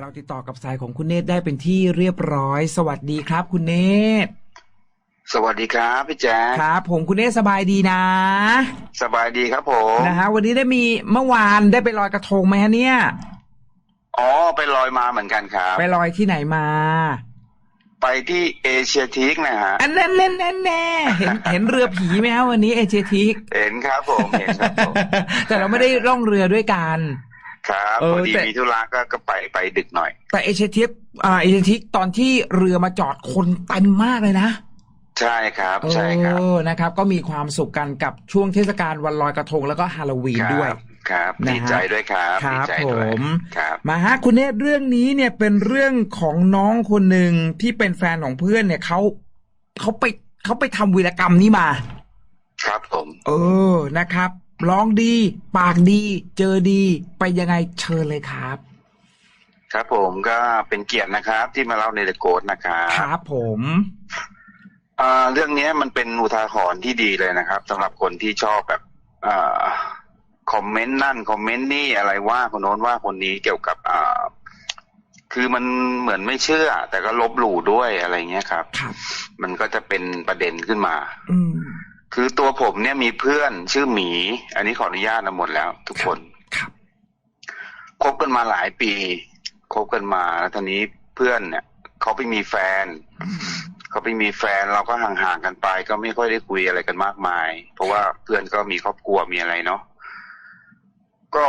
เราติดต่อกับสายของคุณเนตรได้เป็นที่เรียบร้อย สวัสดีครับ คุณเนตรสวัสดีครับพี่แจ๊คครับ ผมคุณเนตรสบายดีนะ สบายดีครับผมนะฮะวันนี้ได้มีเมื่อวานได้ไปลอยกระทงไหมฮะเนี่ยอ๋อไปลอยมาเหมือนกันครับ ไปลอยที่ไหนมา ไปที่เอเชียทีกนะฮะอันนั้นแน่แน่แน่เห็นเห็นเรือผีไหมฮะวันนี้เอเจทิกเห็นครับผมเห็นครับผมแต่เราไม่ได้ล่องเรือด้วยกัน ครับเออพอดีแต่มีธุระก็ก็ไปไปดึกหน่อย แต่เอเชียทิกอ่าเอเชียทิกตอนที่เรือมาจอดคนเต็มมากเลยนะใช่ครับใช่ครับเออนะครับ ก็มีความสุขกันกับช่วงเทศกาลวันลอยกระทงแล้วก็ฮาโลวีนครับด้วยครับนะฮะดีใจด้วยครับคดีรับใจผด้วยมครับมาฮะคุณเนตรเรื่องนี้เนี่ยเป็นเรื่องของน้องคนหนึ่งที่เป็นแฟนของเพื่อนเนี่ยเขาเขาไปเขาไปทำวีรกรรมนี้มา ครับผม เออนะครับ ร้องดี ปากดี เจอดี ไปยังไงเชิญเลยครับ ครับผมก็เป็นเกียรตินะครับ ที่มาเล่าในเดอะโกดนะครับครับผมอ่าเรื่องนี้มันเป็นอุทาหรณ์ที่ดีเลยนะครับสำหรับคนที่ชอบแบบอ่าคอมเมนต์นั่นคอมเมนต์นี่อะไรว่าคนโน้นว่าคนนี้เกี่ยวกับอ่าคือมันเหมือนไม่เชื่อ แต่ก็ลบหลู่ด้วยอะไรเงี้ยครับครับมันก็จะเป็นประเด็นขึ้นมา อืม คือตัวผมเนี่ยมีเพื่อนชื่อหมี อันนี้ขออนุญาตนะหมดแล้ว ทุกคนครับคบกันมาหลายปีคบกันมาแล้วทีนี้เพื่อนเนี่ยเขาไปมีแฟนอืมเขาไปมีแฟนเราก็ห่างๆกันไป ก็ไม่ค่อยได้คุยอะไรกันมากมาย เพราะว่าเพื่อนก็มีครอบครัวมีอะไรเนาะก็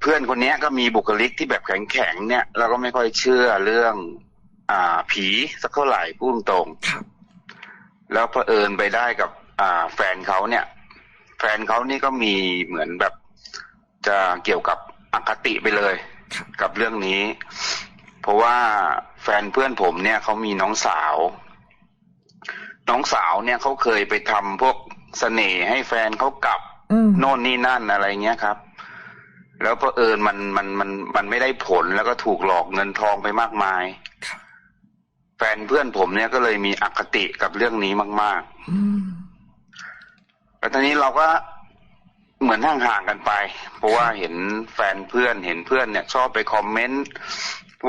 เพื่อนคนเนี้ยก็มีบุคลิกที่แบบแข็งๆเนี่ยเราก็ไม่ค่อยเชื่อเรื่อง อ่าผีสักเท่าไหร่พูดตรงครับๆแล้วเผอิญไปได้กับ อ่า แฟนเขาเนี่ย แฟนเขานี่ก็มีเหมือนแบบ จะเกี่ยวกับอคติไปเลยครับกับเรื่องนี้ เพราะว่าแฟนเพื่อนผมเนี่ยเขามีน้องสาว น้องสาวเนี่ยเขาเคยไปทำพวกเสน่ห์ให้แฟนเขากลับอืมโน่นนี่นั่นอะไรเงี้ยครับ แล้วเผอิญมันมันมันมันไม่ได้ผลแล้วก็ถูกหลอกเงินทองไปมากมายครับแฟนเพื่อนผมเนี่ยก็เลยมีอคติกับเรื่องนี้มากอืมๆ แล้วตอนนี้เราก็เหมือนห่างๆกันไป เพราะว่าเห็นแฟนเพื่อนเห็นเพื่อนเนี่ย ชอบไปคอมเมนต์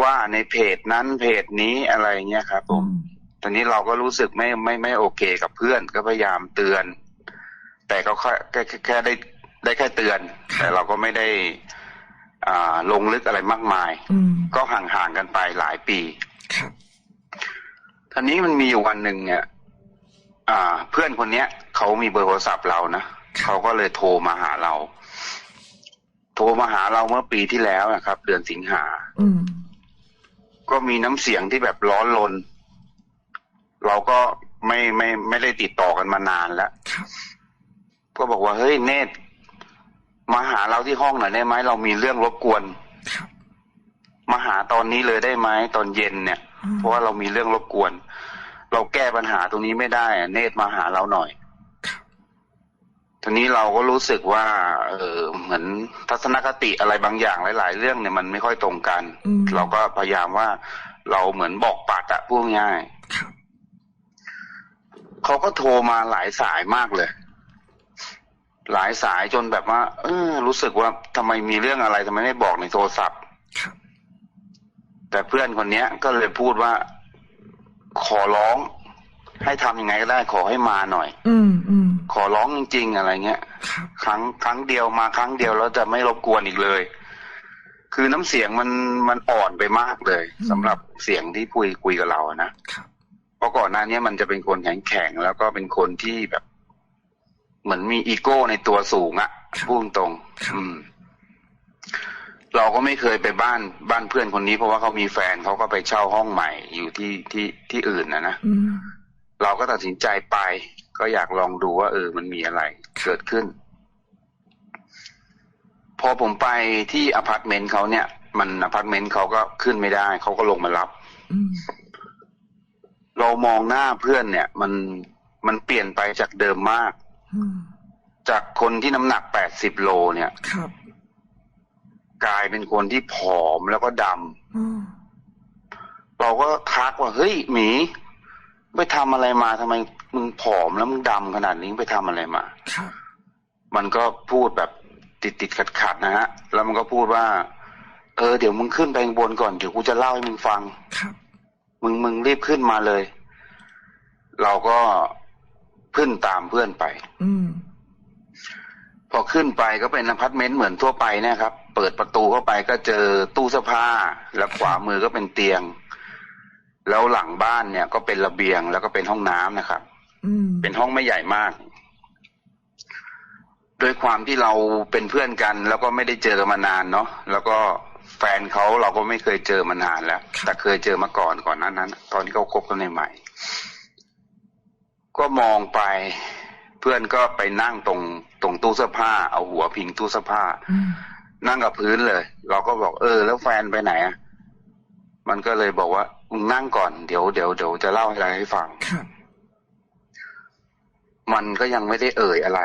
ว่าในเพจนั้นเพจนี้อะไรเงี้ยครับผมตอนนี้เราก็รู้สึกไม่ไม่ไม่โอเคกับเพื่อนก็พยายามเตือน แต่ก็แค่แค่แค่แค่ได้ได้แค่เตือน แต่เราก็ไม่ได้ อ่าลงลึกอะไรมากมายอืมก็ห่างๆกันไปหลายปีครับทีนี้มันมีอยู่วันหนึ่งเนี่ยอ่า เพื่อนคนเนี้ย เขามีเบอร์โทรศัพท์เรานะเขาก็เลยโทรมาหาเรา โทรมาหาเราเมื่อปีที่แล้วนะครับ เดือนสิงหาอืมก็มีน้ำเสียงที่แบบร้อนรนเราก็ไม่ไม่ไม่ได้ติดต่อกันมานานแล้วครับก็บอกว่าเฮ้ยเนตรมาหาเราที่ห้องหน่อยได้ไหมเรามีเรื่องรบกวนครับมาหาตอนนี้เลยได้ไหมตอนเย็นเนี่ยอืมเพราะว่าเรามีเรื่องรบกวน เราแก้ปัญหาตรงนี้ไม่ได้อะเนตรมาหาเราหน่อยครับ ทีนี้เราก็รู้สึกว่า เออเหมือนทัศนคติอะไรบางอย่างหลาย ๆ เรื่องเนี่ยมันไม่ค่อยตรงกัน อืม เราก็พยายามว่าเราเหมือนบอกปัดอะพูดง่ายครับ เขาก็โทรมาหลายสายมากเลย หลายสายจนแบบว่า เออ รู้สึกว่าทำไมมีเรื่องอะไรทำไมไม่บอกในโทรศัพท์ ครับ แต่เพื่อนคนเนี้ยก็เลยพูดว่า ขอร้อง ให้ทำยังไงก็ได้ขอให้มาหน่อย อืม อืม ขอร้องจริง ๆ อะไรเงี้ยครับครั้งครั้งเดียวมาครั้งเดียวแล้วจะไม่รบกวนอีกเลย คือน้ำเสียงมันมันอ่อนไปมากเลยสำหรับเสียงที่คุยคุยกับเราอะนะครับเพราะก่อนหน้านี้มันจะเป็นคนแข็งแข็งๆแล้วก็เป็นคนที่แบบ เหมือนมีอีโก้ในตัวสูงอะพูดตรงๆอืม เราก็ไม่เคยไปบ้านบ้านเพื่อนคนนี้ เพราะว่าเขามีแฟนเขาก็ไปเช่าห้องใหม่อยู่ที่ที่ที่อื่นนะนะอืมเราก็ตัดสินใจไป ก็อยากลองดูว่า เออ มันมีอะไรเกิดขึ้น พอผมไปที่อพาร์ตเมนต์เขาเนี่ย มันอพาร์ตเมนต์เขาก็ขึ้นไม่ได้เขาก็ลงมารับอืมเรามองหน้าเพื่อนเนี่ย มันมันเปลี่ยนไปจากเดิมมากอืมจากคนที่น้ำหนักแปดสิบโลเนี่ยครับกลายเป็นคนที่ผอมแล้วก็ดำอืมเราก็ทักว่า เฮ้ยหมี ไปทำอะไรมาทำไม มึงผอมแล้วมึงดำขนาดนี้ไปทำอะไรมาครับมันก็พูดแบบติดติดขัดขัดๆนะฮะ แล้วมันก็พูดว่า เออเดี๋ยวมึงขึ้นไปข้างบนก่อน เดี๋ยวกูจะเล่าให้มึงฟังครับมึงมึงรีบขึ้นมาเลย เราก็ขึ้นตามเพื่อนไป อืมพอขึ้นไปก็เป็นอพาร์ตเมนต์เหมือนทั่วไปเนะครับ เปิดประตูเข้าไปก็เจอตู้เสื้อผ้า แล้วขวามือก็เป็นเตียง แล้วหลังบ้านเนี่ย ก็เป็นระเบียงแล้วก็เป็นห้องน้ำนะครับอืม เป็นห้องไม่ใหญ่มาก ด้วยความที่เราเป็นเพื่อนกัน แล้วก็ไม่ได้เจอกันมานานเนาะแล้วก็แฟนเขาเราก็ไม่เคยเจอมานานแล้ว แต่เคยเจอมาก่อนก่อนหนั้นนั้น ตอนที่เขาคบกันใหม่ๆก็มองไปเพื่อนก็ไปนั่งตรงตรงตู้เสื้อผ้า เอาหัวพิงตู้เสื้อผ้าอืมนั่งกับพื้นเลย เราก็บอกเออ แล้วแฟนไปไหนอะมันก็เลยบอกว่ามึงนั่งก่อนเดี๋ยวเดี๋ยวเดี๋ยวจะเล่าอะไรให้ฟังครับ มันก็ยังไม่ได้เอ่ยอะไร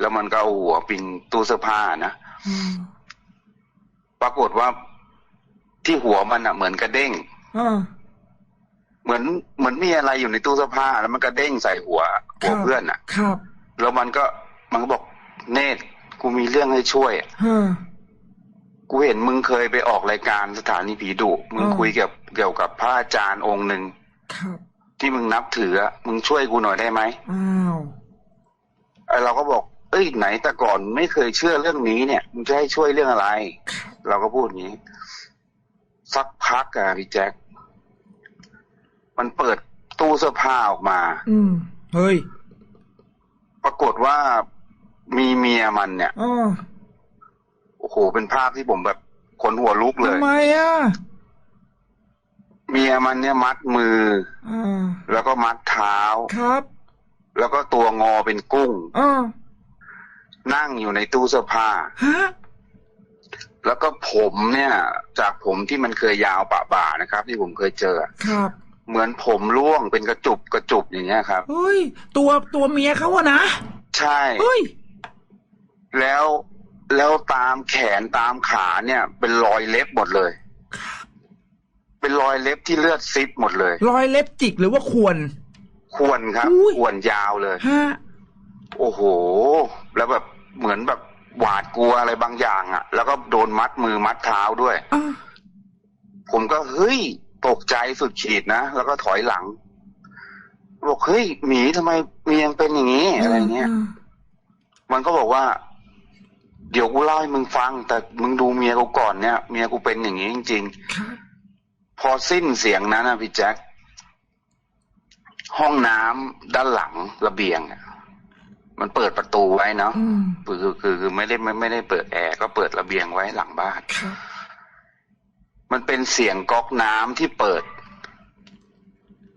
แล้วมันก็เอาหัวปิงตู้เสื้อผ้านะอืมปรากฏว่าที่หัวมันอะ เหมือนกระเด้งอ่าเหมือนเหมือนมีอะไรอยู่ในตู้เสื้อผ้า แล้วมันกระเด้งใส่หัวหัวเพื่อนอะ ครับ แล้วมันก็มันก็บอกเนตรกูมีเรื่องให้ช่วยอะฮะกูเห็นมึงเคยไปออกรายการสถานีผีดุ มึงอ่าคุยเกี่ยวเกี่ยวกับพระอาจารย์องค์หนึ่งครับ ที่มึงนับถืออะมึงช่วยกูหน่อยได้ไหมอ้าวไอเราก็บอก เอ้ยไหนแต่ก่อนไม่เคยเชื่อเรื่องนี้เนี่ยมึงจะให้ช่วยเรื่องอะไรครับเราก็พูดอย่างนี้ สักพักอะพี่แจ็คมันเปิดตู้เสื้อผ้าออกมา อืมเฮ้ย ปรากฏว่ามีเมียมันเนี่ยอ๋อโอ้โหเป็นภาพที่ผมแบบขนหัวลุกเลยทำไมอะ เมียมันเนี่ยมัดมืออ่าแล้วก็มัดเท้าครับ แล้วก็ตัวงอเป็นกุ้งอ่านั่งอยู่ในตู้เสื้อผ้าฮะแล้วก็ผมเนี่ย จากผมที่มันเคยยาวปะบ่านะครับ ที่ผมเคยเจอครับ เหมือนผมร่วงเป็นกระจุบกระจุบอย่างเงี้ยครับเฮ้ย ตัวตัวเมียเขาอะนะใช่เฮ้ยแล้วแล้วตามแขนตามขาเนี่ย เป็นรอยเล็บหมดเลย เป็นรอยเล็บที่เลือดซิบหมดเลย รอยเล็บจิกหรือว่าควร ควรครับ อุ้ยควรยาวเลย ฮะโอ้โห แล้วแบบเหมือนแบบหวาดกลัวอะไรบางอย่างอะ่ะ แล้วก็โดนมัดมือมัดเท้าด้วยอ่าผมก็เฮ้ยตกใจสุดขีดนะ แล้วก็ถอยหลังบอกเฮ้ยหมีทำไมเมียงเป็นอย่างนี้อะไรเงี้ย มันก็บอกว่า เดี๋ยวกูเล่าให้มึงฟัง แต่มึงดูเมียกูก่อนเนี่ย เมียกูเป็นอย่างนี้จริง ครับๆ พอสิ้นเสียงนั้นนะพี่แจ็คห้องน้ำด้านหลังระเบียงอะมันเปิดประตูไว้เนาะอืมคือคือคือคือไม่ได้ไม่ไม่ได้เปิดแอร์ก็เปิดระเบียงไว้หลังบ้านครับมันเป็นเสียงก๊อกน้ำที่เปิด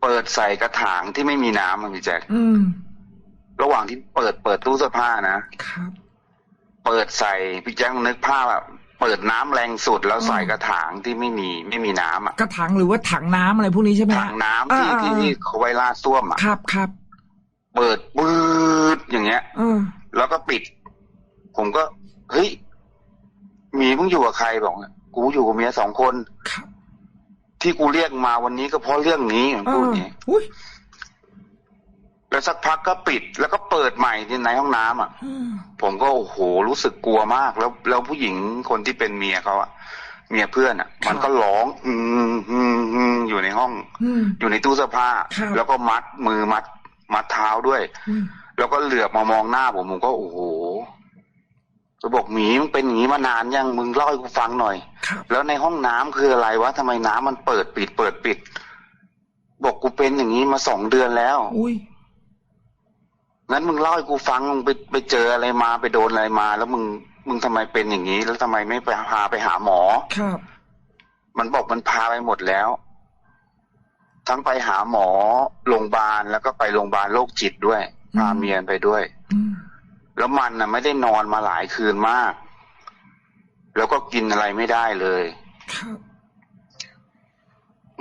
เปิดใส่กระถางที่ไม่มีน้ำอะพี่แจ็คอืมระหว่างที่เปิดเปิดตู้เสื้อผ้านะครับเปิดใส่พี่แจ็คนึกภาพแบบ เปิดน้ำแรงสุดแล้วใส่กระถางที่ไม่มีไม่มีน้ำอะกระถางหรือว่าถังน้ำอะไรพวกนี้ใช่ไหมฮะถังน้ำที่อ่าที่อ่าที่เขาไว้ราดส้วมอะครับครับเปิดปืดอย่างเงี้ยเออแล้วก็ปิด ผมก็เฮ้ยหมีมึงอยู่กับใครบอกเนี่ยกูอยู่กับเมียสองคนครับที่กูเรียกมาวันนี้ก็เพราะเรื่องนี้ผมเอพูดออย่างนี้อุ้ยแล้วสักพักก็ปิดแล้วก็เปิดใหม่ที่ในห้องน้ำอะอืม ผมก็โอ้โหรู้สึกกลัวมาก แล้วแล้วผู้หญิงคนที่เป็นเมียเขาอะเมียเพื่อนอะมันก็ร้องอืมอืมอืมอยู่ในห้องอืมอยู่ในตู้เสื้อผ้าครับแล้วก็มัดมือมัด มัดเท้าด้วยอืมแล้วก็เหลือบมามองหน้าผมผมก็โอ้โหจะบอกหมีมึงเป็นอย่างนี้มานานยังมึงเล่าให้กูฟังหน่อยครับแล้วในห้องน้ำคืออะไรวะทำไมน้ำมันเปิดปิดเปิดปิด บอกกูเป็นอย่างนี้มาสองเดือนแล้ว อุ้ย งั้นมึงเล่าให้กูฟังมึงไปไปเจออะไรมาไปโดนอะไรมา แล้วมึงมึงทำไมเป็นอย่างนี้ แล้วทำไมไม่ไปพาไปหาหมอครับมันบอกมันพาไปหมดแล้ว ทั้งไปหาหมอโรงพยาบาลแล้วก็ไปโรงพยาบาลโรคจิตด้วยพาเมียไปด้วยอืมแล้วมันน่ะ ไม่ได้นอนมาหลายคืนมาก แล้วก็กินอะไรไม่ได้เลยครับ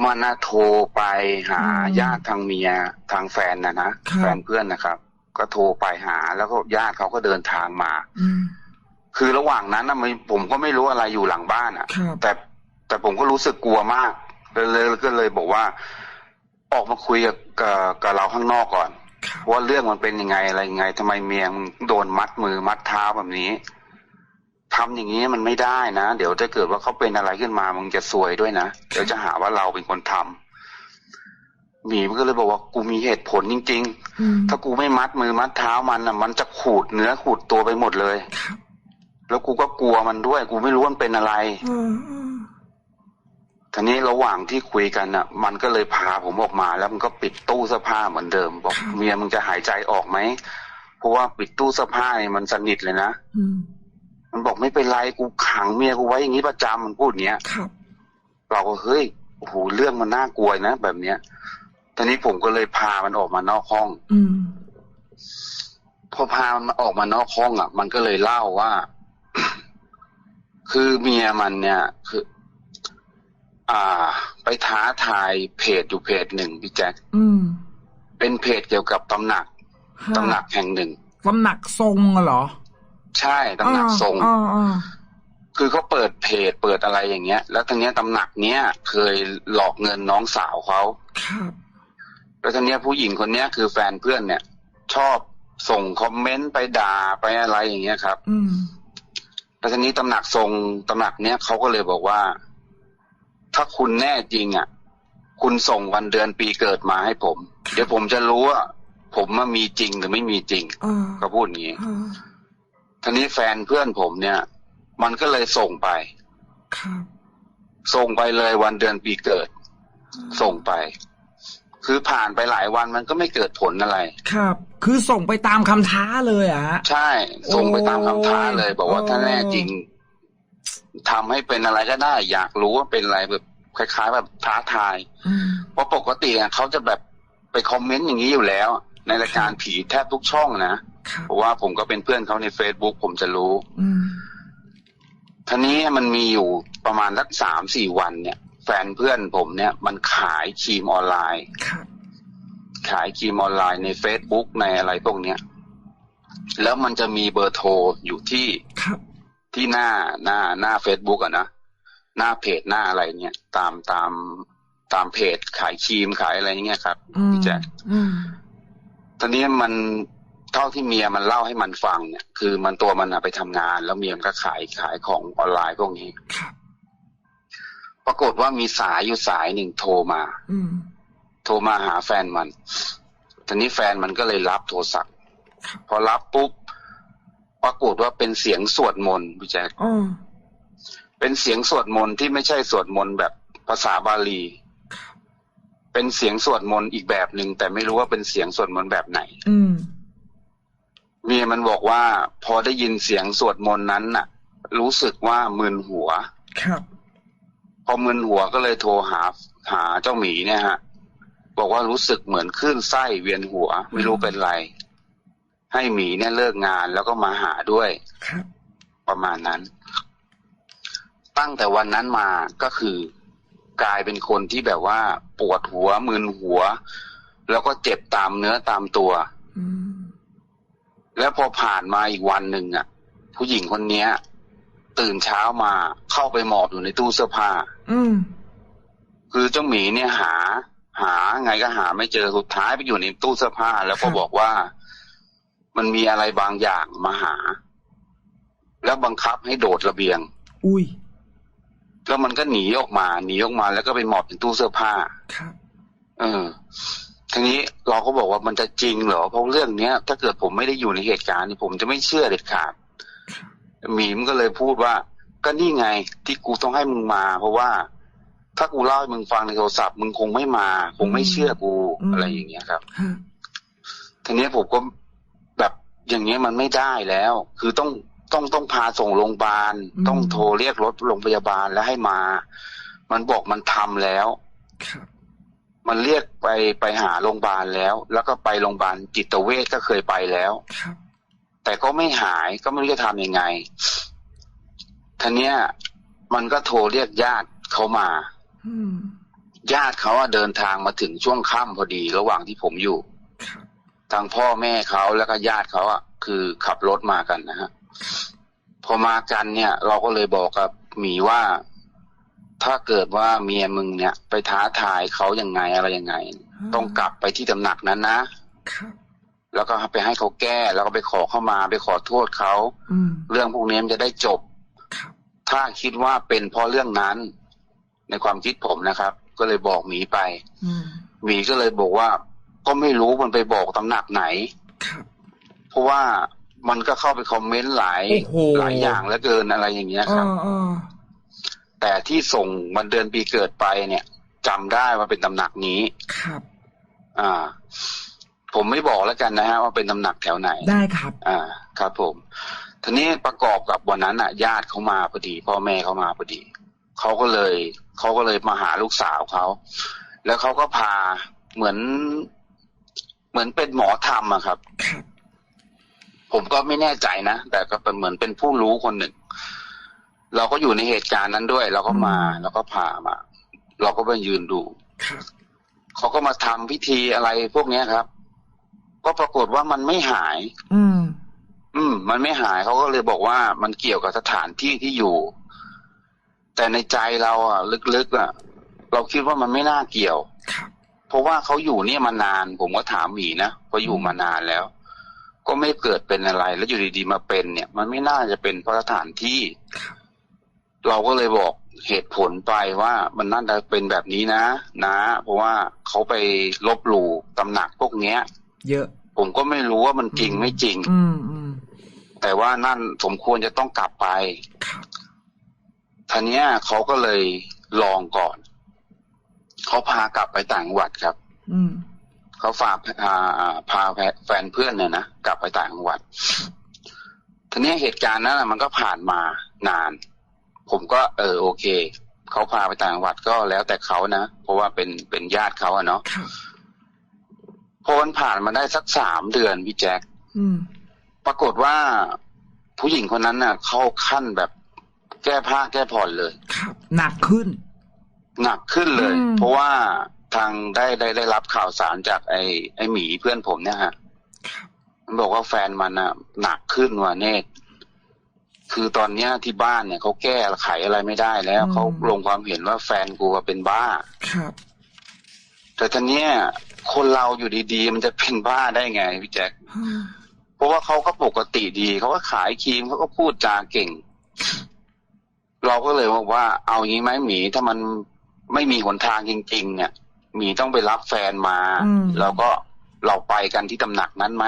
มันน่ะโทรไปหาอืมญาติทางเมียทางแฟนนะนะครับแฟนเพื่อนนะครับ ก็โทรไปหา แล้วก็ญาติเขาก็เดินทางมาอืมคือระหว่างนั้นนะมันผมก็ไม่รู้อะไรอยู่หลังบ้านอะครับแต่แต่ผมก็รู้สึกกลัวมากเลยเลยก็เลยบอกว่า ออกมาคุยกับกับกับเราข้างนอกก่อนครับว่าเรื่องมันเป็นยังไงอะไรยังไงทำไมเมียมึงโดนมัดมือมัดเท้าแบบนี้ทำอย่างนี้มันไม่ได้นะ เดี๋ยวถ้าเกิดว่าเขาเป็นอะไรขึ้นมามึงจะซวยด้วยนะเดี๋ยวจะหาว่าเราเป็นคนทำ หมีมันก็เลยบอกว่ากูมีเหตุผลจริงอืมๆถ้ากูไม่มัดมือมัดเท้ามันอะ มันจะขูดเนื้อขูดตัวไปหมดเลยครับแล้วกูก็กลัวมันด้วย กูไม่รู้ว่ามันเป็นอะไรเออเออทีนี้ระหว่างที่คุยกันอะ มันก็เลยพาผมออกมา แล้วมันก็ปิดตู้เสื้อผ้าเหมือนเดิม บอกเมียมึงจะหายใจออกไหมเพราะว่าปิดตู้เสื้อผ้าเนี่ยมันสนิทเลยนะอืมมันบอกไม่เป็นไรกูขังเมียกูไว้อย่างนี้ประจำมันพูดอย่างเงี้ยครับเราก็เฮ้ยโอ้โหเรื่องมันน่ากลัวนะแบบเนี้ย ทีนี้ผมก็เลยพามันออกมานอกห้อง อืมพอพามันออกมานอกห้องอะ มันก็เลยเล่าว่า คือเมียมันเนี่ย คือ อ่า ไปท้าทายเพจอยู่เพจหนึ่งพี่แจ็คอืมเป็นเพจเกี่ยวกับตำหนักฮะตำหนักแห่งหนึ่งตำหนักทรงอะเหรอ ใช่ตำหนักทรงอ่าอ่าคือเขาเปิดเพจเปิดอะไรอย่างเงี้ย แล้วทีเนี้ยตำหนักเนี้ยเคยหลอกเงินน้องสาวเขาครับ แล้วทีเนี้ยผู้หญิงคนเนี้ยคือแฟนเพื่อนเนี่ย ชอบส่งคอมเมนต์ไปด่าไปอะไรอย่างเงี้ยครับ อืมแล้วทีนี้ตำหนักทรงตำหนักเนี้ยเขาก็เลยบอกว่า ถ้าคุณแน่จริงอะ คุณส่งวันเดือนปีเกิดมาให้ผม เดี๋ยวผมจะรู้ว่าผมว่ามีจริงหรือไม่มีจริงอ่าเขาพูดอย่างนี้อ่าทีนี้แฟนเพื่อนผมเนี่ย มันก็เลยส่งไปครับส่งไปเลยวันเดือนปีเกิด ส่งไป คือผ่านไปหลายวันมันก็ไม่เกิดผลอะไร ครับ คือส่งไปตามคำท้าเลยอะฮะใช่ ส่งไปตามคำท้าเลย บอกว่าโอ้ถ้าแน่จริงทำให้เป็นอะไรก็ได้ อยากรู้ว่าเป็นอะไรแบบคล้าย ๆ แบบท้าทายอืมเพราะปกติอะเขาจะแบบไปคอมเมนต์อย่างนี้อยู่แล้ว ในรายการผีแทบทุกช่องนะครับเพราะว่าผมก็เป็นเพื่อนเขาใน Facebook ผมจะรู้อืมทีนี้มันมีอยู่ประมาณสักสามสี่วันเนี่ย แฟนเพื่อนผมเนี่ย มันขายครีมออนไลน์ครับขายครีมออนไลน์ใน Facebook ในอะไรพวกเนี้ยแล้วมันจะมีเบอร์โทรอยู่ที่ครับที่หน้าหน้าหน้า Facebook อะนะหน้าเพจหน้าอะไรเนี่ยตามตามตามเพจขายครีมขายอะไรเงี้ยครับอืมพี่แจ๊คอืมตอนนี้มันเท่าที่เมียมันเล่าให้มันฟังเนี่ย คือมันตัวมันอะไปทำงาน แล้วเมียมันก็ขายขายของออนไลน์พวกนี้ครับ ปรากฏว่ามีสายอยู่สายหนึ่งโทรมา อืม โทรมาหาแฟนมัน ทีนี้แฟนมันก็เลยรับโทรศัพท์ครับพอรับปุ๊บ ปรากฏว่าเป็นเสียงสวดมนต์พี่แจ๊คอ๋อเป็นเสียงสวดมนต์ที่ไม่ใช่สวดมนต์แบบภาษาบาลี เป็นเสียงสวดมนต์อีกแบบหนึ่งแต่ไม่รู้ว่าเป็นเสียงสวดมนต์แบบไหน อืม เมียมันบอกว่า พอได้ยินเสียงสวดมนต์นั้นน่ะ รู้สึกว่ามึนหัว ครับ พอมึนหัวก็เลยโทรหาหาเจ้าหมีเนี่ยฮะ บอกว่ารู้สึกเหมือนคลื่นไส้เวียนหัว ไม่รู้เป็นไร ให้หมีเนี่ยเลิกงานแล้วก็มาหาด้วยครับประมาณนั้น ตั้งแต่วันนั้นมาก็คือกลายเป็นคนที่แบบว่าปวดหัวมึนหัว แล้วก็เจ็บตามเนื้อตามตัวอืมแล้วพอผ่านมาอีกวันหนึ่งอะ ผู้หญิงคนเนี้ย ตื่นเช้ามาเข้าไปหมอบอยู่ในตู้เสื้อผ้า อืม คือเจ้าหมีเนี่ยหา หาไงก็หาไม่เจอสุดท้ายไปอยู่ในตู้เสื้อผ้า แล้วก็บอกว่า มันมีอะไรบางอย่างมาหา แล้วบังคับให้โดดระเบียง อุ้ยแล้วมันก็หนีออกมาหนีออกมา แล้วก็ไปหมอบในตู้เสื้อผ้าครับเออทีนี้เราก็บอกว่ามันจะจริงเหรอเพราะเรื่องเนี้ย ถ้าเกิดผมไม่ได้อยู่ในเหตุการณ์นี่ผมจะไม่เชื่อเด็ดขาดหมีมันก็เลยพูดว่า ก็นี่ไง ที่กูต้องให้มึงมา เพราะว่า ถ้ากูเล่าให้มึงฟังในโทรศัพท์มึงคงไม่มา คงไม่เชื่อกูอืมอะไรอย่างเงี้ยครับฮะทีนี้ผมก็แบบอย่างเงี้ยมันไม่ได้แล้ว คือต้องต้องต้องพาส่งโรงพยาบาล ต้องโทรเรียกรถโรงพยาบาลแล้วให้มา มันบอกมันทำแล้วครับมันเรียกไปไปหาโรงพยาบาลแล้ว แล้วก็ไปโรงพยาบาลจิตเวชก็เคยไปแล้วครับแต่ก็ไม่หายก็ไม่รู้จะทำยังไง ทีเนี้ย มันก็โทรเรียกญาติเขามาอืมญาติเขาอะเดินทางมาถึงช่วงค่ำพอดีระหว่างที่ผมอยู่ครับทางพ่อแม่เขาแล้วก็ญาติเขาอะคือขับรถมากันนะฮะพอมากันเนี่ย เราก็เลยบอกกับหมีว่า ถ้าเกิดว่าเมียมึงเนี่ย ไปท้าทายเขายังไงอะไรยังไง ต้องกลับไปที่ตำหนักนั้นนะครับแล้วก็ไปให้เขาแก้แล้วก็ไปขอเข้ามาไปขอโทษเขาอืมเรื่องพวกนี้มันจะได้จบ ถ้าคิดว่าเป็นเพราะเรื่องนั้น ในความคิดผมนะครับ ก็เลยบอกหมีไปอืมหมีก็เลยบอกว่า ก็ไม่รู้มันไปบอกตำหนักไหนครับเพราะว่ามันก็เข้าไปคอมเมนต์หลายโอ้โหหลายอย่างแล้วเกินอะไรอย่างเงี้ยเอครับอเออแต่ที่ส่งวันเดือนปีเกิดไปเนี่ยจำได้ว่าเป็นตำหนักนี้ครับ อ่า ผมไม่บอกแล้วกันนะฮะว่าเป็นตำหนักแถวไหนได้ครับ อ่า ครับผม ทีนี้ประกอบกับวันนั้นอะ ญาติเขามาพอดี พ่อแม่เขามาพอดีเขาก็เลยเขาก็เลยมาหาลูกสาวเขาแล้วเขาก็พาเหมือน เหมือนเป็นหมอธรรมอะครับครับผมก็ไม่แน่ใจนะแต่ก็เป็นเหมือนเป็นผู้รู้คนหนึ่ง เราก็อยู่ในเหตุการณ์นั้นด้วย เราก็มาอืมแล้วก็พามา เราก็ไปยืนดูครับเขาก็มาทำพิธีอะไรพวกเนี้ยครับ ก็ปรากฏว่ามันไม่หาย อืมอื มมันไม่หายเขาก็เลยบอกว่ามันเกี่ยวกับสถานที่ที่อยู่ แต่ในใจเราอะ ลึกๆอะ เราคิดว่ามันไม่น่าเกี่ยวครับเพราะว่าเขาอยู่เนี่ยมานาน ผมก็ถามหมีนะเขาอยู่มานานแล้ว ก็ไม่เกิดเป็นอะไร แล้วอยู่ดีๆมาเป็นเนี่ย มันไม่น่าจะเป็นเพราะสถานที่ครับเราก็เลยบอกเหตุผลไปว่ามันน่าจะเป็นแบบนี้นะ นะ เพราะว่าเขาไปลบหลู่ตำหนักพวกเนี้ย เยอะ ผมก็ไม่รู้ว่ามันจริงไม่จริง อืมอืม แต่ว่านั่นสมควรจะต้องกลับไปครับทีเนี้ยเขาก็เลยลองก่อน เขาพากลับไปต่างจังหวัดครับ อืมเขาฝากพาพาแฟนเพื่อนเนี่ยนะกลับไปต่างจังหวัดทีนี้เหตุการณ์นั้นน่ะมันก็ผ่านมานาน ผมก็เออโอเคเขาพาไปต่างจังหวัดก็แล้วแต่เขานะเพราะว่าเป็นเป็นญาติเขาอะเนาะครับพอมันผ่านมาได้สักสามเดือนพี่แจ็คอืม ปรากฏว่าผู้หญิงคนนั้นน่ะ เข้าขั้นแบบแก้ผ้าแก้ผ่อนเลยครับหนักขึ้น หนักขึ้นเลยอืมเพราะว่าทางได้ได้ได้รับข่าวสารจากไอ้ไอ้หมีเพื่อนผมเนี่ยฮะครับมันบอกว่าแฟนมันน่ะ หนักขึ้นว่ะเนตคือตอนเนี้ยที่บ้านเนี่ยเขาแก้ไขอะไรไม่ได้แล้วเขาลงความเห็นว่าแฟนกูอะเป็นบ้าครับ แต่ทีเนี้ยคนเราอยู่ดีๆ มันจะเป็นบ้าได้ไงพี่แจ็คเพ ราะว่าเขาก็ปกติดีเขาก็ขายครีมเขาก็พูดจาเก่ง เราก็เลยบอกว่าเอางี้ไหมหมีถ้ามันไม่มีหนทางจริง ๆ เนี่ย หมีต้องไปรับแฟนมาอืมแล้วก็เราไปกันที่ตำหนักนั้นไหม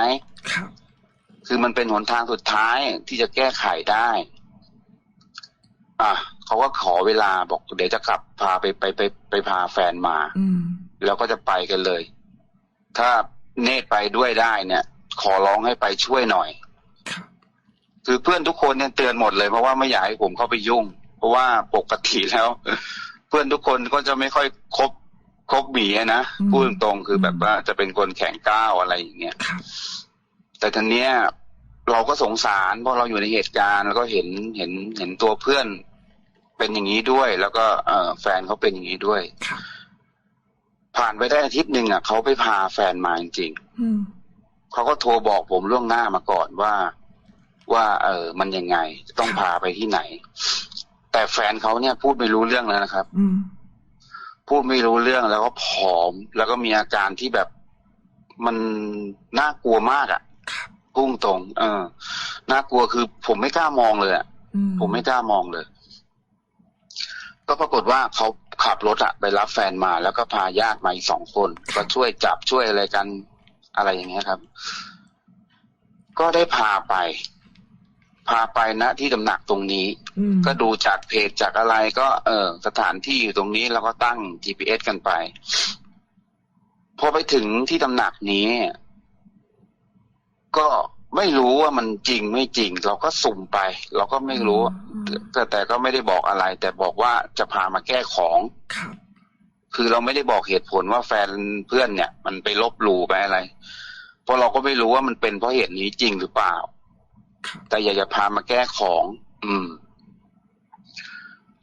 ครับคือมันเป็นหนทางสุดท้ายที่จะแก้ไขได้ อะเขาก็ขอเวลาบอกเดี๋ยวจะกลับพาไปไปไปไปพาแฟนมาอืมแล้วก็จะไปกันเลย ถ้าเนตรไปด้วยได้เนี่ย ขอร้องให้ไปช่วยหน่อยครับคือเพื่อนทุกคนเนี่ยเตือนหมดเลยเพราะว่าไม่อยากให้ผมเข้าไปยุ่ง เพราะว่าปกติแล้ว เพื่อนทุกคนก็จะไม่ค่อยคบคบหมีอะนะอืมพูดตรงๆคือแบบว่าจะเป็นคนแข็งก้าวอะไรอย่างเงี้ยครับแต่ทีเนี้ยเราก็สงสารเพราะเราอยู่ในเหตุการณ์แล้วก็เห็นเห็นเห็นตัวเพื่อนเป็นอย่างนี้ด้วย แล้วก็เออแฟนเขาเป็นอย่างนี้ด้วยครับผ่านไปได้อาทิตย์หนึ่งอะเขาไปพาแฟนมาจริงๆอืม เขาก็โทรบอกผมล่วงหน้ามาก่อนว่า ว่า เออ มันยังไงต้องพาไปที่ไหน แต่แฟนเขาเนี่ยพูดไม่รู้เรื่องแล้วนะครับ อืมพูดไม่รู้เรื่องแล้วก็ผอม แล้วก็มีอาการที่แบบมันน่ากลัวมากอะ่ะครับพุ่งตรง เออน่ากลัวคือผมไม่กล้ามองเลยอะ่ะอืมผมไม่กล้ามองเลย ก็ปรากฏว่าเขาขับรถอะไปรับแฟนมา แล้วก็พาญาติมาอีกสองคน ก็ช่วยจับช่วยอะไรกัน อะไรอย่างเงี้ยครับ ก็ได้พาไป พาไปณที่ตำหนักตรงนี้อืมก็ดูจากเพจจากอะไรก็ เออสถานที่อยู่ตรงนี้เราก็ตั้ง GPS กันไป พอไปถึงที่ตำหนักนี้ ก็ไม่รู้ว่ามันจริงไม่จริง เราก็สุ่มไป เราก็ไม่รู้อืมแต่แต่ก็ไม่ได้บอกอะไร แต่บอกว่าจะพามาแก้ของครับ คือเราไม่ได้บอกเหตุผลว่าแฟนเพื่อนเนี่ย มันไปลบหลู่ไปอะไร เพราะเราก็ไม่รู้ว่ามันเป็นเพราะเหตุนี้จริงหรือเปล่าครับแต่อยากจะพามาแก้ของ อืม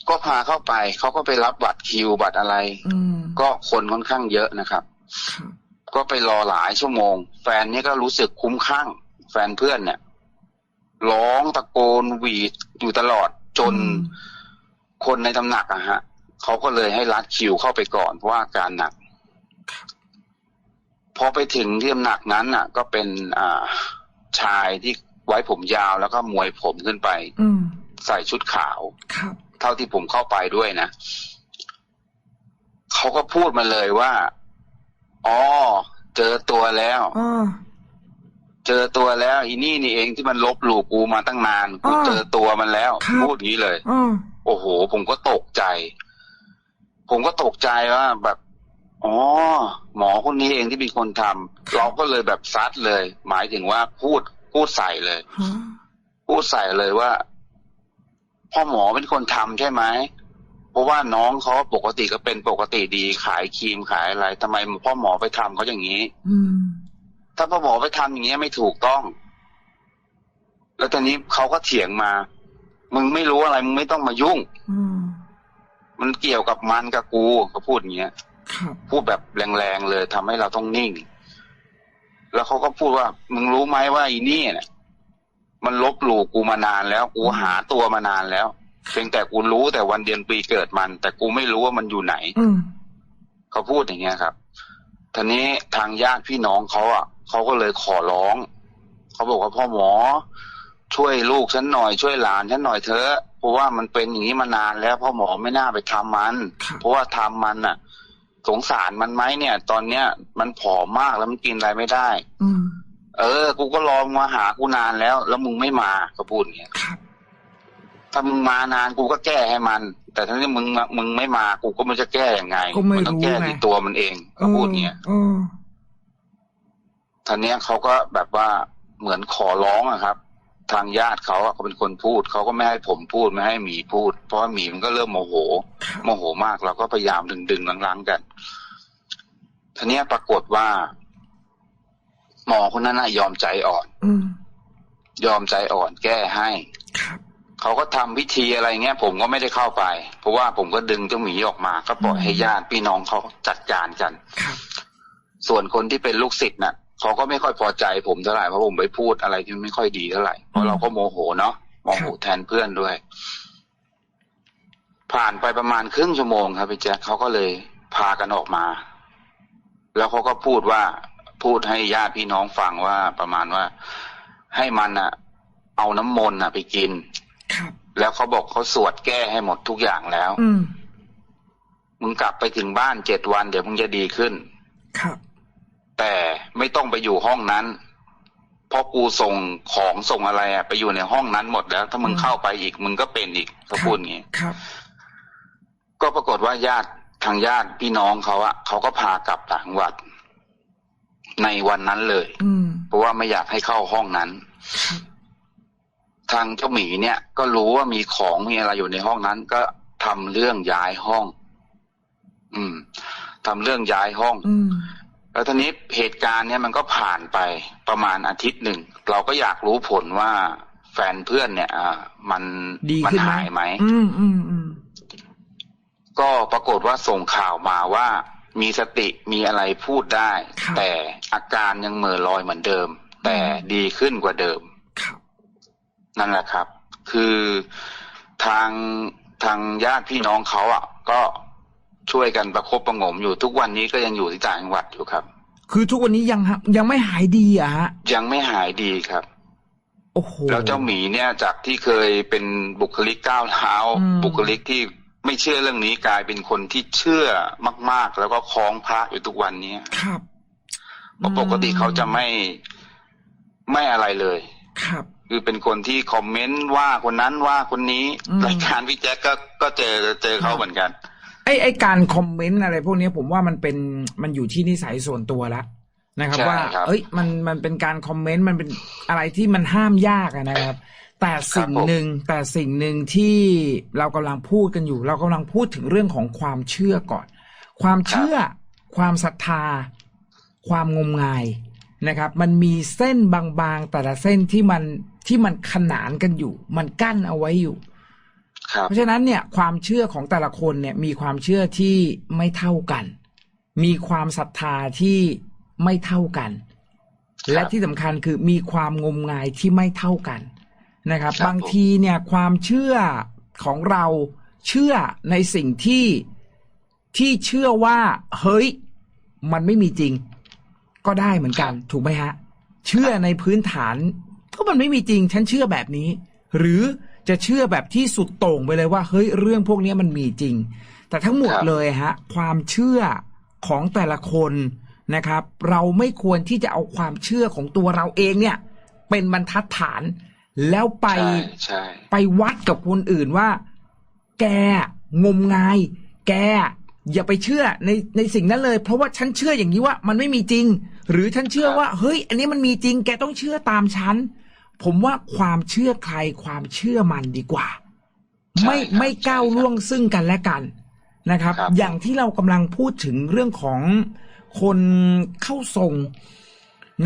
ก็พาเข้าไป เขาก็ไปรับบัตรคิวบัตรอะไรอืมก็คนค่อนข้างเยอะนะครับครับ ก็ไปรอหลายชั่วโมง แฟนเนี่ยก็รู้สึกคุ้มข้าง แฟนเพื่อนเนี่ย ร้องตะโกนหวีดอยู่ตลอดจนอืมคนในตำหนักอะฮะ เขาก็เลยให้รัดคิวเข้าไปก่อนเพราะว่าอาการหนัก พอไปถึงที่ตำหนักนั้นน่ะ ก็เป็นอ่าชายที่ไว้ผมยาวแล้วก็มวยผมขึ้นไปอืมใส่ชุดขาวครับเท่าที่ผมเข้าไปด้วยนะเขาก็พูดมาเลยว่าอ๋อเจอตัวแล้วอ๋อเจอตัวแล้วอีนี่นี่เองที่มันลบหลู่กูมาตั้งนานกูอ่าเจอตัวมันแล้วครับพูดอย่างนี้เลยอ๋อโอ้โห ผมก็ตกใจ ผมก็ตกใจว่าแบบอ๋อหมอคนนี้เองที่เป็นคนทำเราก็เลยแบบซัดเลย หมายถึงว่าพูดพูดใส่เลยฮะพูดใส่เลยว่าพ่อหมอเป็นคนทำใช่ไหมเพราะว่าน้องเขาปกติก็เป็นปกติดีขายครีมขายอะไรทำไมพ่อหมอไปทำเขาอย่างนี้ อืมถ้าพ่อหมอไปทำอย่างเงี้ยไม่ถูกต้อง แล้วตอนนี้เขาก็เถียงมา มึงไม่รู้อะไรมึงไม่ต้องมายุ่ง อืม มันเกี่ยวกับมันกับกูเขาพูดอย่างเงี้ยครับพูดแบบแรงๆเลยทำให้เราต้องนิ่ง แล้วเขาก็พูดว่า มึงรู้ไหมว่าอีนี่เนี่ยมันลบหลู่กูมานานแล้ว กูหาตัวมานานแล้วเพียงแต่กูรู้แต่วันเดือนปีเกิดมัน แต่กูไม่รู้ว่ามันอยู่ไหนอืมเขาพูดอย่างเงี้ยครับทีนี้ทางญาติพี่น้องเขาอะเขาก็เลยขอร้องเขาบอกว่าพ่อหมอ ช่วยลูกฉันหน่อยช่วยหลานฉันหน่อยเถอะ เพราะว่ามันเป็นอย่างนี้มานานแล้วพ่อหมอไม่น่าไปทำมันครับเพราะว่าทำมันอะ สงสารมันไหมเนี่ย ตอนเนี้ยมันผอมมากแล้วมันกินอะไรไม่ได้ อืมเออ กูก็รอมาหากูนานแล้ว แล้วมึงไม่มาเขาพูดอย่างเงี้ยครับถ้ามึงมานานกูก็แก้ให้มัน แต่ถ้ามึงมึงไม่มากูก็ไม่รู้จะแก้ยังไงก็ไม่นต้องแก้รู้ไงที่ตัวมันเองเขาพูดอย่างเงี้ยเออทีเนี้ยเขาก็แบบว่าเหมือนขอร้องอะครับ ทางญาติเขาอะเขาเป็นคนพูดเขาก็ไม่ให้ผมพูดไม่ให้หมีพูด เพราะว่าหมีมันก็เริ่มโมโหครับโมโหมากเราก็พยายามดึงดึงๆลังๆกันทีเนี้ยปรากฏว่า หมอคนนั้นน่ะยอมใจอ่อนอืมยอมใจอ่อนแก้ให้ครับเขาก็ทำพิธีอะไรเงี้ยผมก็ไม่ได้เข้าไป เพราะว่าผมก็ดึงเจ้าหมีออกมา ก็ปล่อยให้ญาติพี่น้องเขาจัดการกันครับส่วนคนที่เป็นลูกศิษย์น่ะ เขาก็ไม่ค่อยพอใจผมเท่าไหร่เพราะผมไปพูดอะไรที่ไม่ค่อยดีเท่าไหร่เพราะเราก็โมโหเนาะโมโหแทนเพื่อนด้วย ผ่านไปประมาณครึ่งชั่วโมงครับพี่แจ๊คเขาก็เลยพากันออกมา แล้วเขาก็พูดว่าพูดให้ญาติพี่น้องฟังว่าประมาณว่าให้มันอะเอาน้ำมนต์อะไปกินครับแล้วเขาบอกเขาสวดแก้ให้หมดทุกอย่างแล้ว อืมมึงกลับไปถึงบ้านเจ็ดวันเดี๋ยวมึงจะดีขึ้น ครับ แต่ไม่ต้องไปอยู่ห้องนั้น เพราะกูส่งของส่งอะไรอะไปอยู่ในห้องนั้นหมดแล้ว ถ้ามึงอืมเข้าไปอีก มึงก็เป็นอีกเขาพูดอย่างงี้ครับ ก็ปรากฏว่าญาติทางญาติพี่น้องเขาอะเขาก็พากลับต่างจังหวัด ในวันนั้นเลยอืมเพราะว่าไม่อยากให้เข้าห้องนั้นครับทางเจ้าหมีเนี่ย ก็รู้ว่ามีของมีอะไรอยู่ในห้องนั้น ก็ทำเรื่องย้ายห้อง อืมทำเรื่องย้ายห้องอืม แล้วทีนี้เหตุการณ์เนี่ยมันก็ผ่านไปประมาณอาทิตย์หนึ่ง เราก็อยากรู้ผลว่าแฟนเพื่อนเนี่ย อ่า มันดีมัขึ้นไหมหายไหมอืมอืมอืมก็ปรากฏว่าส่งข่าวมาว่ามีสติมีอะไรพูดได้ครับแต่อาการยังเหม่อลอยเหมือนเดิม แต่ดีขึ้นกว่าเดิมครับนั่นแหละครับ คือทางทางญาติพี่น้องเขาอะ ก็ ช่วยกันประคบประหงมอยู่ทุกวันนี้ก็ยังอยู่ที่ต่างจังหวัดอยู่ครับ คือทุกวันนี้ยังฮะยังไม่หายดีอะฮะยังไม่หายดีครับโอ้โหแล้วเจ้าหมีเนี่ยจากที่เคยเป็นบุคลิกก้าวเท้าอืมบุคลิกที่ไม่เชื่อเรื่องนี้กลายเป็นคนที่เชื่อมาก ๆ แล้วก็คล้องพระอยู่ทุกวันนี้ครับเพราะปกติเขาจะไม่ไม่อะไรเลย ครับ คือเป็นคนที่คอมเมนต์ว่าคนนั้นว่าคนนี้อืมรายการพี่แจ๊คก็ก็เจอเจอเขาเหมือนกัน ไอ้ไอ้การคอมเมนต์อะไรพวกเนี้ยผมว่ามันเป็นมันอยู่ที่นิสัยส่วนตัวแล้วนะครับใช่ว่าครับเอ้ยมันมันเป็นการคอมเมนต์มันเป็นอะไรที่มันห้ามยากอะนะครับ แต่สิ่งครับผมหนึ่งแต่สิ่งหนึ่งที่เรากำลังพูดกันอยู่ เรากำลังพูดถึงเรื่องของความเชื่อก่อน ความเชื่อ ความศรัทธา ความงมงายนะครับ มันมีเส้นบางๆแต่ละเส้นที่มันที่มันขนานกันอยู่ มันกั้นเอาไว้อยู่ครับ เพราะฉะนั้นเนี่ยความเชื่อของแต่ละคนเนี่ยมีความเชื่อที่ไม่เท่ากัน มีความศรัทธาที่ไม่เท่ากันครับและที่สำคัญคือมีความงมงายที่ไม่เท่ากันนะครับครับ บางทีเนี่ยความเชื่อของเราเชื่อในสิ่งที่ที่เชื่อว่า เฮ้ย มันไม่มีจริง ก็ได้เหมือนกัน ถูกไหมฮะ เชื่อในพื้นฐานก็มันไม่มีจริง ฉันเชื่อแบบนี้ หรือ จะเชื่อแบบที่สุดโต่งไปเลยว่าเฮ้ยเรื่องพวกนี้มันมีจริง แต่ทั้งหมดครับเลยฮะ ความเชื่อของแต่ละคนนะครับ เราไม่ควรที่จะเอาความเชื่อของตัวเราเองเนี่ย เป็นบรรทัดฐาน แล้วไปใช่ใช่ไปวัดกับคนอื่นว่า แกงมงาย แกอย่าไปเชื่อในในสิ่งนั้นเลย เพราะว่าฉันเชื่ออย่างนี้ว่ามันไม่มีจริง หรือฉันเชื่อว่า เฮ้ย อันนี้มันมีจริง แกต้องเชื่อตามฉัน ผมว่าความเชื่อใครความเชื่อมันดีกว่าใช่ไม่ครับไม่ก้าวใช่ครับล่วงซึ่งกันและกันนะครับครับ อย่างที่เรากำลังพูดถึงเรื่องของคนเข้าทรง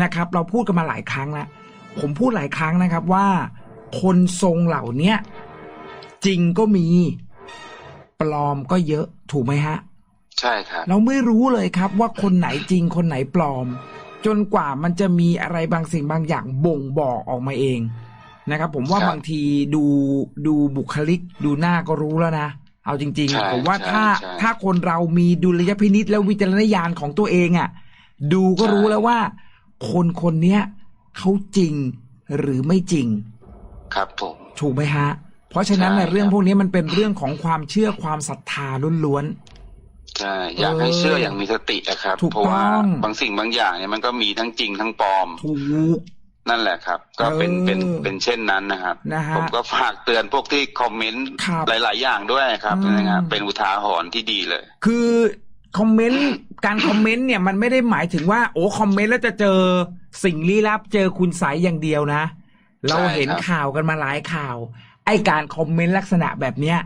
นะครับ เราพูดกันมาหลายครั้งแล้วผมพูดหลายครั้งนะครับว่าคนทรงเหล่าเนี้ยจริงก็มีปลอมก็เยอะถูกไหมฮะ ใช่ครับ เราไม่รู้เลยครับว่าคนไหนจริงคนไหนปลอม จนกว่ามันจะมีอะไรบางสิ่งบางอย่างบ่งบอกออกมาเองนะครับ ผมว่าครับบางทีดูดูบุคลิก ดูหน้าก็รู้แล้วนะเอาจริงใช่ๆผมว่าใช่ถ้าใช่ถ้าคนเรามีดุลยพินิษและวิจารณญาณของตัวเองอะ่ะ ดูก็ใช่รู้แล้วว่า คนคนเนี้ยเขาจริงหรือไม่จริง ครับผมถูกไหมฮะ เพราะฉะนั้นใช่ในเรื่องครับพวกนี้มันเป็นเรื่องของความเชื่อความศรัทธาล้วน ใช่อยากให้เชื่ออย่างมีสตินะครับถูกเพราะว่าต้องบางสิ่งบางอย่างเนี่ยมันก็มีทั้งจริงทั้งปลอมๆถูกนั่นแหละครับ ก็เป็นเออเป็นเป็นเช่นนั้นนะครับนะฮะผมก็ฝากเตือนพวกที่คอมเมนต์ครับหลาย ๆ อย่างด้วยครับอืมนะครับเป็นอุทาหรณ์ที่ดีเลย คือคอมเมนต์การคอมเมนต์เนี่ยมันไม่ได้หมายถึงว่า โอ้คอมเมนต์แล้วจะเจอสิ่งลี้ลับเจอคุณใสยอย่างเดียวนะ เราเห็นใช่ครับข่าวกันมาหลายข่าว ไอการคอมเมนต์ลักษณะแบบเนี้ย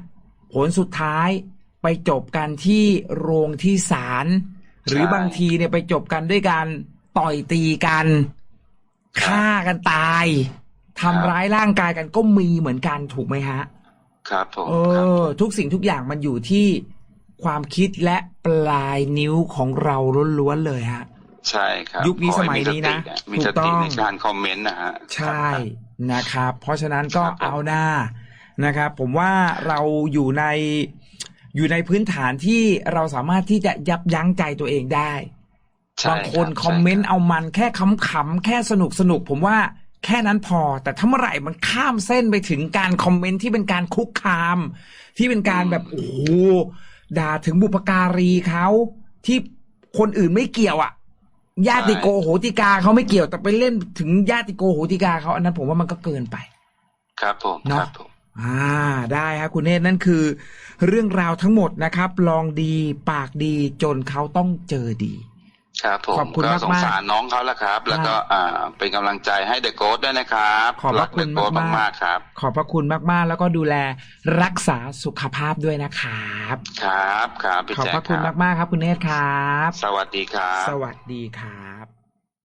ผลสุดท้าย ไปจบกันที่โรงที่ศาลหรือบางทีเนี่ยไปจบกันด้วยการต่อยตีกันฆ่ากันตายทำร้ายร่างกายกันก็มีเหมือนกันถูกไหมฮะ ครับผมเอครับอทุกสิ่งทุกอย่างมันอยู่ที่ความคิดและปลายนิ้วของเราล้วนๆเลยฮะ ใช่ครับ ยุคนี้ขอให้สมัยนี้นะมีถูสกต้ติองในการคอมเมนต์นะฮะ ใช่ครับนะครับ เพราะฉะนั้นก็ครับผมเอาหน้านะครับ ผมว่าเราอยู่ใน อยู่ในพื้นฐานที่เราสามารถที่จะยับยั้งใจตัวเองได้ใช่บางคนรับคอมเมนต์ใช่รับเอามันแค่ขำๆแค่สนุกสนุกๆผมว่าแค่นั้นพอ แต่ถ้าเมื่อไหร่มันข้ามเส้นไปถึงการคอมเมนต์ที่เป็นการคุกคาม ที่เป็นการแบบโอ้โหด่าถึงบุพการีเขาที่คนอื่นไม่เกี่ยวอะญาติโกโหติกาเขาไม่เกี่ยวแต่ไปเล่นถึงญาติโกโหติกาเขาอันนั้นผมว่ามันก็เกินไป ครับผมเนอะครับผม อ่าได้ครับคุณเนตรนั่นคือ เรื่องราวทั้งหมดนะครับ ลองดีปากดีจนเขาต้องเจอดี ครับผมขอบคุณก็มากๆสงสารน้องเขาแล้วครับ แล้วก็อ่าเป็นกำลังใจให้เดอะโก t ด้วยนะครับขอบพรัระกคุเดณอะโก t มากๆมากๆครับ ขอบพระคุณมากๆ แล้วก็ดูแลรักษาสุขภาพด้วยนะครับ ครับครับพี่ขอบแจ๊พระคุณครับมากๆครับ คุณเนตรครับ สวัสดีครับ สวัสดีครับ